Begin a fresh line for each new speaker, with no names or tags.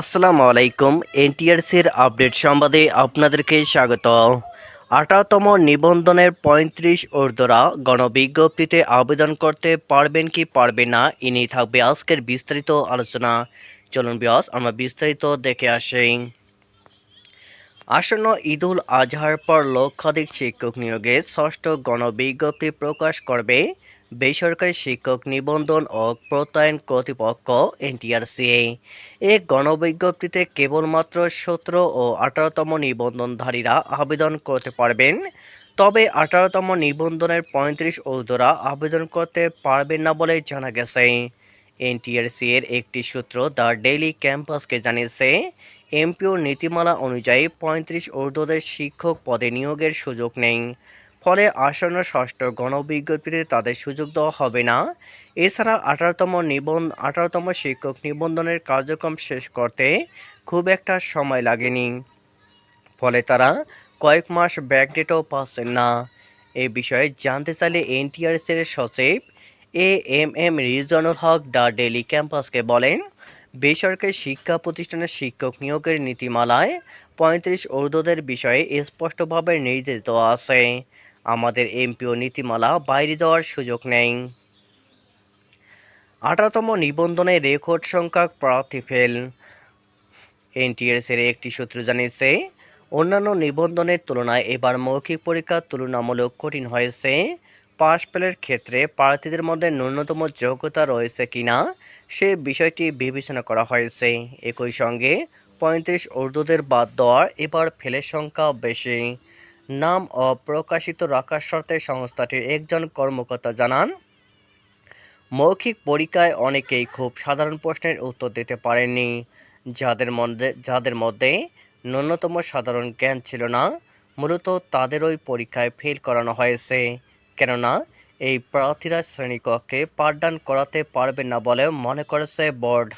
আসসালামু আলাইকুম, এনটিআরসির আপডেট সংবাদে আপনাদেরকে স্বাগত। আঠারোতম নিবন্ধনের পঁয়ত্রিশ ঊর্ধ্বরা গণবিজ্ঞপ্তিতে আবেদন করতে পারবেন কি পারবে না, ইনি থাকবে আজকের বিস্তারিত আলোচনা। চলুন বিয়াস, আমরা বিস্তারিত দেখে আসি। আসন্ন ঈদুল আজহার পর লক্ষাধিক শিক্ষক নিয়োগে ষষ্ঠ গণবিজ্ঞপ্তি প্রকাশ করবে বেসরকারি শিক্ষক নিবন্ধন ও প্রত্যয়ন কর্তৃপক্ষ, এনটিআরসি। এ গণবিজ্ঞপ্তিতে কেবলমাত্র সতেরো ও আঠারোতম নিবন্ধনধারীরা আবেদন করতে পারবেন। তবে আঠারোতম নিবন্ধনের পঁয়ত্রিশ ঊর্ধ্বরা আবেদন করতে পারবেন না বলে জানা গেছে। এনটিআরসি এর একটি সূত্র দ্য ডেইলি ক্যাম্পাসকে জানিয়েছে, এমপিও নীতিমালা অনুযায়ী পঁয়ত্রিশ ঊর্ধ্বদের শিক্ষক পদে নিয়োগের সুযোগ নেই। ফলে আসন্ন ষষ্ঠ গণবিজ্ঞপ্তিতে তাদের সুযোগ দেওয়া হবে না। এছাড়া আঠারোতম নিবন্ধ, আঠারোতম শিক্ষক নিবন্ধনের কার্যক্রম শেষ করতে খুব একটা সময় লাগেনি। ফলে তারা কয়েক মাস ব্যাকডেটও পাচ্ছেন না। এ বিষয়ে জানতে চাইলে এনটিআরসির সচিব এ এম এম রিজনুল হক ডা ডেলি ক্যাম্পাসকে বলেন, বেসরকারি শিক্ষা প্রতিষ্ঠানের শিক্ষক নিয়োগের নীতিমালায় পঁয়ত্রিশ ঊর্ধ্বদের বিষয়ে স্পষ্টভাবে নির্দেশ দেওয়া আছে। আমাদের এমপিও নীতিমালা বাইরে যাওয়ার সুযোগ নেই। আঠারোতম নিবন্ধনে রেকর্ড সংখ্যক প্রার্থী ফেল। এনটিএসের একটি সূত্র জানিয়েছে, অন্যান্য নিবন্ধনের তুলনায় এবার মৌখিক পরীক্ষা তুলনামূলক কঠিন হয়েছে। পাশ ফেলের ক্ষেত্রে প্রার্থীদের মধ্যে ন্যূনতম যোগ্যতা রয়েছে কিনা সে বিষয়টি বিবেচনা করা হয়েছে। একই সঙ্গে পঁয়ত্রিশ ঊর্ধ্বদের বাদ দেওয়ার এবার ফেলের সংখ্যা বেশি। নাম অপ্রকাশিত রাখার শর্তে সংস্থাটির একজন কর্মকর্তা জানান, মৌখিক পরীক্ষায় অনেকেই খুব সাধারণ প্রশ্নের উত্তর দিতে পারেননি, যাদের মধ্যে যাদের মধ্যে ন্যূনতম সাধারণ জ্ঞান ছিল না, মূলত তাদের ওই পরীক্ষায় ফেল করানো হয়েছে। কেননা, এই প্রার্থীরা শ্রেণীকক্ষে পাঠদান করাতে পারবেন না বলে মনে করেছে বোর্ড।